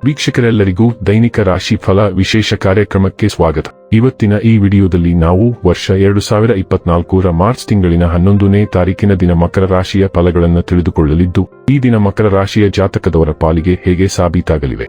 ವೀಕ್ಷಕರೆಲ್ಲರಿಗೂ ದೈನಿಕ ರಾಶಿ ಫಲ ವಿಶೇಷ ಕಾರ್ಯಕ್ರಮಕ್ಕೆ ಸ್ವಾಗತ. ಇವತ್ತಿನ ಈ ವಿಡಿಯೋದಲ್ಲಿ ನಾವು ವರ್ಷ ಎರಡು ಸಾವಿರ ಇಪ್ಪತ್ನಾಲ್ಕರ ಮಾರ್ಚ್ ತಿಂಗಳಿನ ಹನ್ನೊಂದನೇ ತಾರೀಕಿನ ದಿನ ಮಕರ ರಾಶಿಯ ಫಲಗಳನ್ನು ತಿಳಿದುಕೊಳ್ಳಲಿದ್ದು, ಈ ದಿನ ಮಕರ ರಾಶಿಯ ಜಾತಕದವರ ಪಾಲಿಗೆ ಹೇಗೆ ಸಾಬೀತಾಗಲಿವೆ?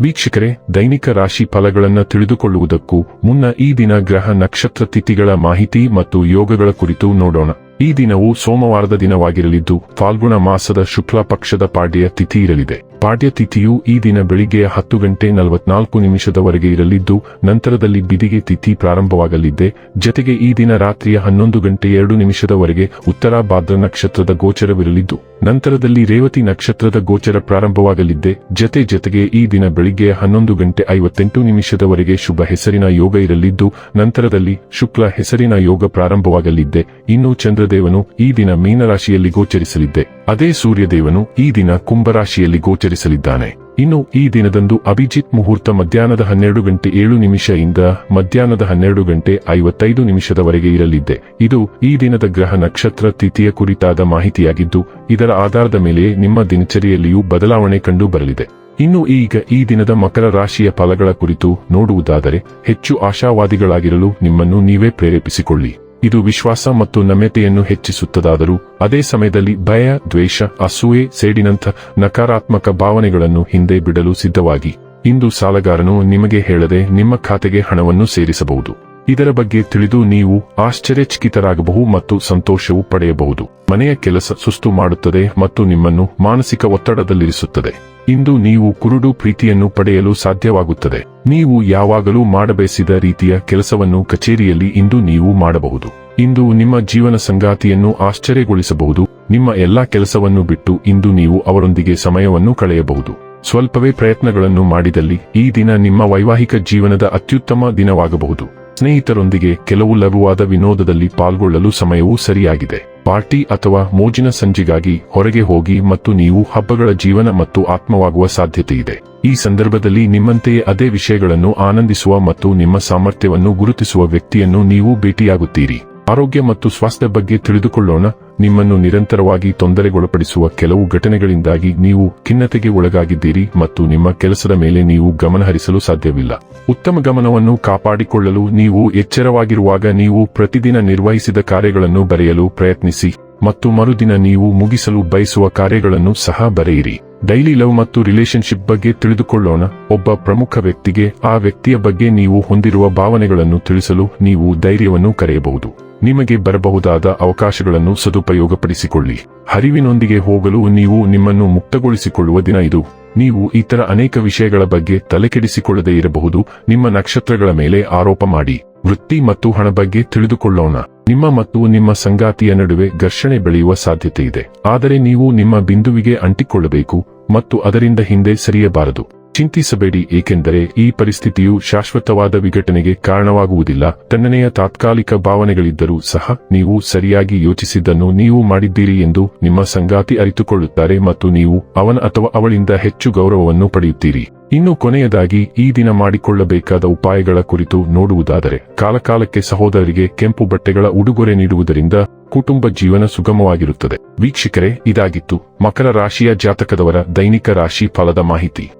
ವೀಕ್ಷಕರೇ, ದೈನಿಕ ರಾಶಿ ಫಲಗಳನ್ನು ತಿಳಿದುಕೊಳ್ಳುವುದಕ್ಕೂ ಮುನ್ನ ಈ ದಿನ ಗ್ರಹ ನಕ್ಷತ್ರ ತಿಥಿಗಳ ಮಾಹಿತಿ ಮತ್ತು ಯೋಗಗಳ ಕುರಿತು ನೋಡೋಣ. ಈ ದಿನವು ಸೋಮವಾರದ ದಿನವಾಗಿರಲಿದ್ದು, ಫಾಲ್ಗುಣ ಮಾಸದ ಶುಕ್ಲ ಪಕ್ಷದ ಪಾಡ್ಯ ತಿಥಿ ಇರಲಿದೆ. ಪಾಡ್ಯ ತಿಥಿಯು ಈ ದಿನ ಬೆಳಿಗ್ಗೆ ಹತ್ತು ಗಂಟೆ ನಲವತ್ನಾಲ್ಕು ನಿಮಿಷದವರೆಗೆ ಇರಲಿದ್ದು, ನಂತರದಲ್ಲಿ ಬಿದಿಗೆ ತಿಥಿ ಪ್ರಾರಂಭವಾಗಲಿದ್ದೆ. ಜತೆಗೆ ಈ ದಿನ ರಾತ್ರಿಯ ಹನ್ನೊಂದು ಗಂಟೆ ಎರಡು ನಿಮಿಷದವರೆಗೆ ಉತ್ತರ ಭಾದ್ರ ನಕ್ಷತ್ರದ ಗೋಚರವಿರಲಿದ್ದು, ನಂತರದಲ್ಲಿ ರೇವತಿ ನಕ್ಷತ್ರದ ಗೋಚರ ಪ್ರಾರಂಭವಾಗಲಿದ್ದೆ. ಜತೆ ಜತೆಗೆ ಈ ದಿನ ಬೆಳಿಗ್ಗೆ ಹನ್ನೊಂದು ಗಂಟೆ ಐವತ್ತೆಂಟು ನಿಮಿಷದವರೆಗೆ ಶುಭ ಹೆಸರಿನ ಯೋಗ ಇರಲಿದ್ದು, ನಂತರದಲ್ಲಿ ಶುಕ್ಲ ಹೆಸರಿನ ಯೋಗ ಪ್ರಾರಂಭವಾಗಲಿದ್ದೆ. ಇನ್ನು ಚಂದ್ರದೇವನು ಈ ದಿನ ಮೀನರಾಶಿಯಲ್ಲಿ ಗೋಚರಿಸಲಿದ್ದೆ. ಅದೇ ಸೂರ್ಯದೇವನು ಈ ದಿನ ಕುಂಭರಾಶಿಯಲ್ಲಿ ಗೋಚರಿಸಲಿದ್ದಾನೆ. ಇನ್ನು ಈ ದಿನದಂದು ಅಭಿಜಿತ್ ಮುಹೂರ್ತ ಮಧ್ಯಾಹ್ನದ ಹನ್ನೆರಡು ಗಂಟೆ ಏಳು ನಿಮಿಷ ಇಂದ ಮಧ್ಯಾಹ್ನದ ಹನ್ನೆರಡು ಗಂಟೆ ಐವತ್ತೈದು ನಿಮಿಷದವರೆಗೆ ಇರಲಿದ್ದೆ. ಇದು ಈ ದಿನದ ಗ್ರಹ ನಕ್ಷತ್ರ ತಿಥಿಯ ಕುರಿತಾದ ಮಾಹಿತಿಯಾಗಿದ್ದು, ಇದರ ಆಧಾರದ ಮೇಲೆ ನಿಮ್ಮ ದಿನಚರಿಯಲ್ಲಿಯೂ ಬದಲಾವಣೆ ಕಂಡು ಬರಲಿದೆ. ಇನ್ನು ಈಗ ಈ ದಿನದ ಮಕರ ರಾಶಿಯ ಫಲಗಳ ಕುರಿತು ನೋಡುವುದಾದರೆ, ಹೆಚ್ಚು ಆಶಾವಾದಿಗಳಾಗಿರಲು ನಿಮ್ಮನ್ನು ನೀವೇ ಪ್ರೇರೇಪಿಸಿಕೊಳ್ಳಿ. ಇದು ವಿಶ್ವಾಸ ಮತ್ತು ನಮ್ಯತೆಯನ್ನು ಹೆಚ್ಚಿಸುತ್ತದಾದರೂ, ಅದೇ ಸಮಯದಲ್ಲಿ ಭಯ, ದ್ವೇಷ, ಅಸೂಯೆ, ಸೇಡಿನಂಥ ನಕಾರಾತ್ಮಕ ಭಾವನೆಗಳನ್ನು ಹಿಂದೆ ಬಿಡಲು ಸಿದ್ಧವಾಗಿ. ಇಂದು ಸಾಲಗಾರನು ನಿಮಗೆ ಹೇಳದೆ ನಿಮ್ಮ ಖಾತೆಗೆ ಹಣವನ್ನು ಸೇರಿಸಬಹುದು. ಇದರ ಬಗ್ಗೆ ತಿಳಿದು ನೀವು ಆಶ್ಚರ್ಯಚಕಿತರಾಗಬಹುದು ಮತ್ತು ಸಂತೋಷವೂ ಪಡೆಯಬಹುದು. ಮನೆಯ ಕೆಲಸ ಸುಸ್ತು ಮಾಡುತ್ತದೆ ಮತ್ತು ನಿಮ್ಮನ್ನು ಮಾನಸಿಕ ಒತ್ತಡದಲ್ಲಿರಿಸುತ್ತದೆ. ಇಂದು ನೀವು ಕುರುಡು ಪ್ರೀತಿಯನ್ನು ಪಡೆಯಲು ಸಾಧ್ಯವಾಗುತ್ತದೆ. ನೀವು ಯಾವಾಗಲೂ ಮಾಡಬಯಸಿದ ರೀತಿಯ ಕೆಲಸವನ್ನು ಕಚೇರಿಯಲ್ಲಿ ಇಂದು ನೀವು ಮಾಡಬಹುದು. ಇಂದು ನಿಮ್ಮ ಜೀವನ ಸಂಗಾತಿಯನ್ನು ಆಶ್ಚರ್ಯಗೊಳಿಸಬಹುದು. ನಿಮ್ಮ ಎಲ್ಲಾ ಕೆಲಸವನ್ನು ಬಿಟ್ಟು ಇಂದು ನೀವು ಅವರೊಂದಿಗೆ ಸಮಯವನ್ನು ಕಳೆಯಬಹುದು. ಸ್ವಲ್ಪವೇ ಪ್ರಯತ್ನಗಳನ್ನು ಮಾಡಿದಲ್ಲಿ ಈ ದಿನ ನಿಮ್ಮ ವೈವಾಹಿಕ ಜೀವನದ ಅತ್ಯುತ್ತಮ ದಿನವಾಗಬಹುದು. ಸ್ನೇಹಿತರೊಂದಿಗೆ ಕೆಲವು ಲಘುವಾದ ವಿನೋದದಲ್ಲಿ ಪಾಲ್ಗೊಳ್ಳಲು ಸಮಯವೂ ಸರಿಯಾಗಿದೆ. ಪಾರ್ಟಿ ಅಥವಾ ಮೋಜಿನ ಸಂಜೆಗಾಗಿ ಹೊರಗೆ ಹೋಗಿ ಮತ್ತು ನೀವು ಹಬ್ಬಗಳ ಜೀವನ ಮತ್ತು ಆತ್ಮವಾಗುವ ಸಾಧ್ಯತೆ ಇದೆ ಈ ಸಂದರ್ಭದಲ್ಲಿ ನಿಮ್ಮಂತೆಯೇ ಅದೇ ವಿಷಯಗಳನ್ನು ಆನಂದಿಸುವ ಮತ್ತು ನಿಮ್ಮ ಸಾಮರ್ಥ್ಯವನ್ನು ಗುರುತಿಸುವ ವ್ಯಕ್ತಿಯನ್ನು ನೀವು ಭೇಟಿಯಾಗುತ್ತೀರಿ. ಆರೋಗ್ಯ ಮತ್ತು ಸ್ವಾಸ್ಥ್ಯ ಬಗ್ಗೆ ತಿಳಿದುಕೊಳ್ಳೋಣ. ನಿಮ್ಮನ್ನು ನಿರಂತರವಾಗಿ ತೊಂದರೆಗೊಳಪಡಿಸುವ ಕೆಲವು ಘಟನೆಗಳಿಂದಾಗಿ ನೀವು ಖಿನ್ನತೆಗೆ ಒಳಗಾಗಿದ್ದೀರಿ ಮತ್ತು ನಿಮ್ಮ ಕೆಲಸದ ಮೇಲೆ ನೀವು ಗಮನಹರಿಸಲು ಸಾಧ್ಯವಿಲ್ಲ. ಉತ್ತಮ ಗಮನವನ್ನು ಕಾಪಾಡಿಕೊಳ್ಳಲು ನೀವು ಎಚ್ಚರವಾಗಿರುವಾಗ ನೀವು ಪ್ರತಿದಿನ ನಿರ್ವಹಿಸಿದ ಕಾರ್ಯಗಳನ್ನು ಬರೆಯಲು ಪ್ರಯತ್ನಿಸಿ ಮತ್ತು ಮರುದಿನ ನೀವು ಮುಗಿಸಲು ಬಯಸುವ ಕಾರ್ಯಗಳನ್ನು ಸಹ ಬರೆಯಿರಿ. ಡೈಲಿ ಲವ್ ಮತ್ತು ರಿಲೇಶನ್ಶಿಪ್ ಬಗ್ಗೆ ತಿಳಿದುಕೊಳ್ಳೋಣ. ಒಬ್ಬ ಪ್ರಮುಖ ವ್ಯಕ್ತಿಗೆ, ಆ ವ್ಯಕ್ತಿಯ ಬಗ್ಗೆ ನೀವು ಹೊಂದಿರುವ ಭಾವನೆಗಳನ್ನು ತಿಳಿಸಲು ನೀವು ಧೈರ್ಯವನ್ನು ಕರೆಯಬಹುದು. ನಿಮಗೆ ಬರಬಹುದಾದ ಅವಕಾಶಗಳನ್ನು ಸದುಪಯೋಗಪಡಿಸಿಕೊಳ್ಳಿ. ಹರಿವಿನೊಂದಿಗೆ ಹೋಗಲು ನೀವು ನಿಮ್ಮನ್ನು ಮುಕ್ತಗೊಳಿಸಿಕೊಳ್ಳುವ ದಿನ ಇದು. ನೀವು ಇತರ ಅನೇಕ ವಿಷಯಗಳ ಬಗ್ಗೆ ತಲೆಕೆಡಿಸಿಕೊಳ್ಳದೇ ಇರಬಹುದು. ನಿಮ್ಮ ನಕ್ಷತ್ರಗಳ ಮೇಲೆ ಆರೋಪ ಮಾಡಿ. ವೃತ್ತಿ ಮತ್ತು ಹಣ ಬಗ್ಗೆ ತಿಳಿದುಕೊಳ್ಳೋಣ. ನಿಮ್ಮ ಮತ್ತು ನಿಮ್ಮ ಸಂಗಾತಿಯ ನಡುವೆ ಘರ್ಷಣೆ ಬೆಳೆಯುವ ಸಾಧ್ಯತೆ ಇದೆ. ಆದರೆ ನೀವು ನಿಮ್ಮ ಬಿಂದುವಿಗೆ ಅಂಟಿಕೊಳ್ಳಬೇಕು ಮತ್ತು ಅದರಿಂದ ಹಿಂದೆ ಸರಿಯಬಾರದು. ಚಿಂತಿಸಬೇಡಿ, ಏಕೆಂದರೆ ಈ ಪರಿಸ್ಥಿತಿಯು ಶಾಶ್ವತವಾದ ವಿಘಟನೆಗೆ ಕಾರಣವಾಗುವುದಿಲ್ಲ. ತಣ್ಣನೆಯ ತಾತ್ಕಾಲಿಕ ಭಾವನೆಗಳಿದ್ದರೂ ಸಹ ನೀವು ಸರಿಯಾಗಿ ಯೋಚಿಸಿದ್ದನ್ನು ನೀವು ಮಾಡಿದ್ದೀರಿ ಎಂದು ನಿಮ್ಮ ಸಂಗಾತಿ ಅರಿತುಕೊಳ್ಳುತ್ತಾರೆ ಮತ್ತು ನೀವು ಅವನ ಅಥವಾ ಅವಳಿಂದ ಹೆಚ್ಚು ಗೌರವವನ್ನು ಪಡೆಯುತ್ತೀರಿ. ಇನ್ನು ಕೊನೆಯದಾಗಿ, ಈ ದಿನ ಮಾಡಿಕೊಳ್ಳಬೇಕಾದ ಉಪಾಯಗಳ ಕುರಿತು ನೋಡುವುದಾದರೆ, ಕಾಲಕಾಲಕ್ಕೆ ಸಹೋದರರಿಗೆ ಕೆಂಪು ಬಟ್ಟೆಗಳ ಉಡುಗೊರೆ ನೀಡುವುದರಿಂದ ಕುಟುಂಬ ಜೀವನ ಸುಗಮವಾಗಿರುತ್ತದೆ. ವೀಕ್ಷಕರೇ, ಇದಾಗಿತ್ತು ಮಕರ ರಾಶಿಯ ಜಾತಕದವರ ದೈನಿಕ ರಾಶಿ ಫಲದ ಮಾಹಿತಿ.